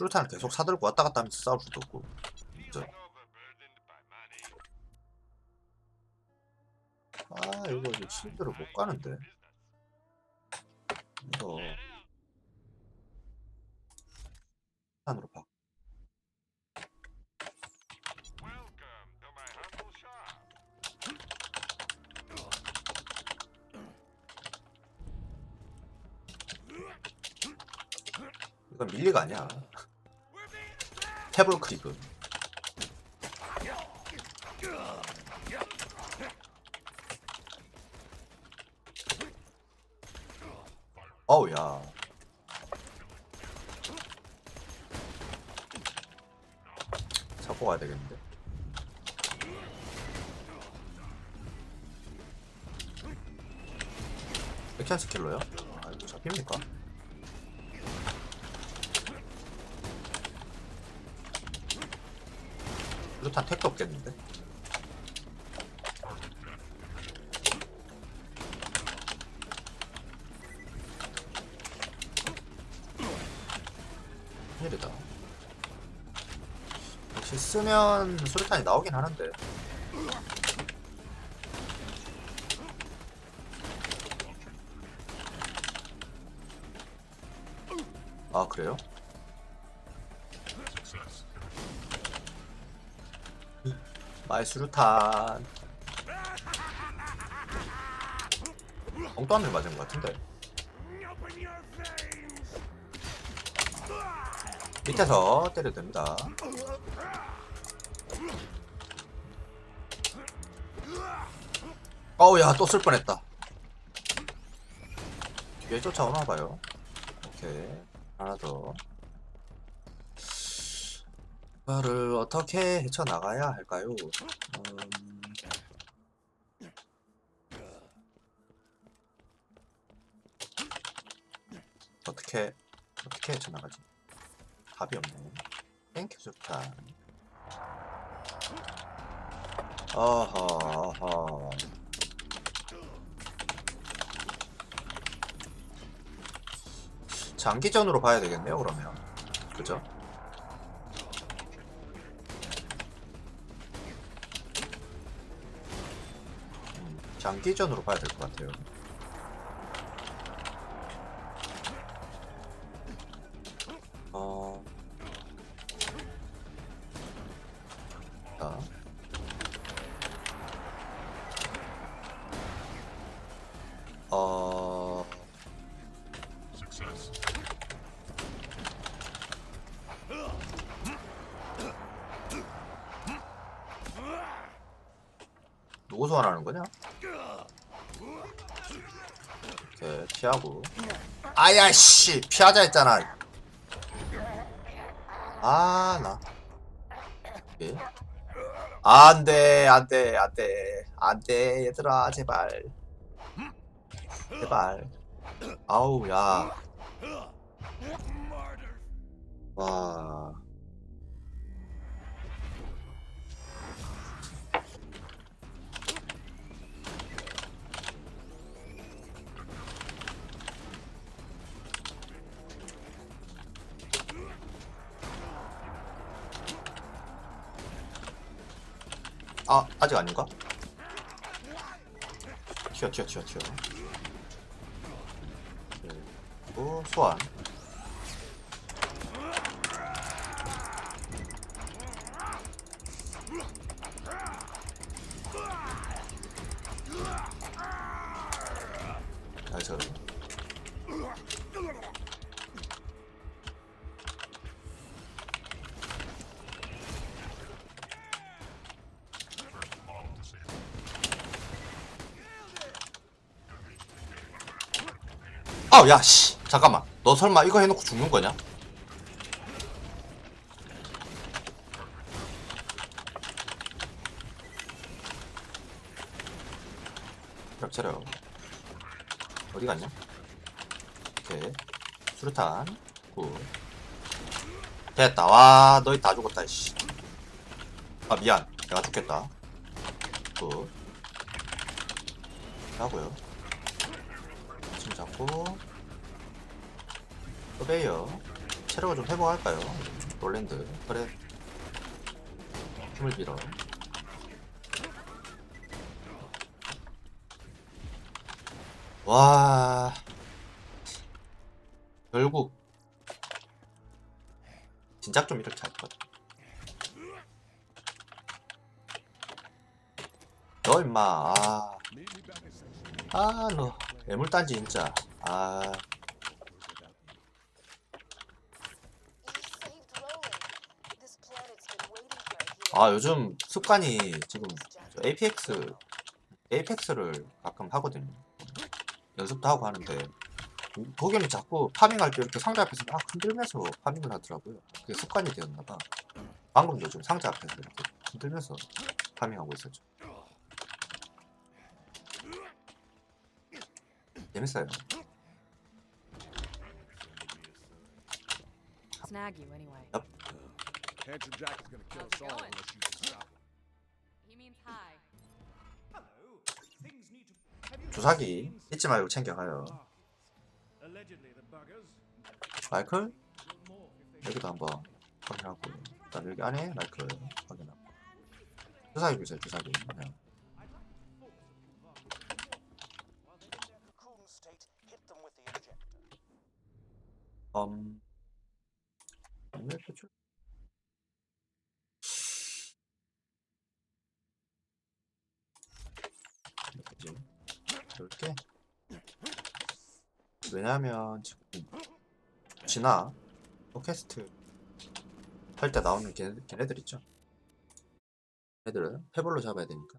수류탄을 계속 사들고 왔다 갔다 하면서 싸울 수도 없고. 그죠? 아 이거 이제 실드를 못 가는데. 이거. 안으로 바 이건 밀리가 아니야 태블 크리브 어우 야 잡고 가야 되겠는데 백현 스킬로요? 아 이거 잡힙니까? 루탄 택도 없겠는데? 큰일이다. 역시 쓰면 수류탄이 나오긴 하는데. 아, 그래요? 마이 수류탄. 엉뚱한 데 맞은 것 같은데. 밑에서 때려도 됩니다. 어우, 야, 또 쓸 뻔했다. 뒤에 쫓아오나 봐요. 오케이. 하나 더. 이거를 어떻게 헤쳐나가야 할까요? 음... 어떻게, 어떻게 헤쳐나가지? 답이 없네. 땡큐 좋다. 어허, 어허. 장기전으로 봐야 되겠네요, 그러면. 그죠? 장기전으로 봐야 될 것 같아요. 어. 자. 어. 누구 소환하는 거냐? 이렇게 피하고. 아야 씨 피하자 했잖아. 아 나. 예? 안돼 안돼 안돼 안돼 얘들아 제발 제발 아우 야. 와. 아 아직 아닌가? 튀어 튀어 튀어 튀어 그리고 소환 나이스 아우 야씨. 잠깐만. 너 설마 이거 해놓고 죽는 거냐? 겹쳐려. 어디 갔냐? 오케이. 수류탄. 굿. 됐다. 와 너희 다 죽었다 씨. 아 미안. 내가 죽겠다. 굿. 하고요 침 잡고. 또 베이어 체력을 좀 회복할까요? 롤랜드. 그래. 힘을 빌어. 와. 결국. 진작 좀 이렇게 할 것. 너 임마. 아, 아, 너. 애물단지 진짜 아, 아 요즘 습관이 지금 저 APX 에이펙스를 가끔 하거든요. 연습도 하고 하는데 도겸이 자꾸 파밍할 때 이렇게 상자 앞에서 막 흔들면서 파밍을 하더라고요. 그게 습관이 되었나봐. 방금도 좀 상자 앞에서 이렇게 흔들면서 파밍하고 있었죠. 재밌어요. Snag you anyway. Handsome Jack is gonna kill us all unless you can stop. He means hi. 주사기 잊지 말고 챙겨가요. 마이클 여기도 한번 확인하고 일단 여기 안에 마이클 확인하고 주사기 보세요 주사기 그냥 Cool email 표출 이렇게. 왜냐하면 지금 지나 팟캐스트 할 때 나오는 걔, 걔네들 있죠? 걔네들은 패볼로 잡아야 되니까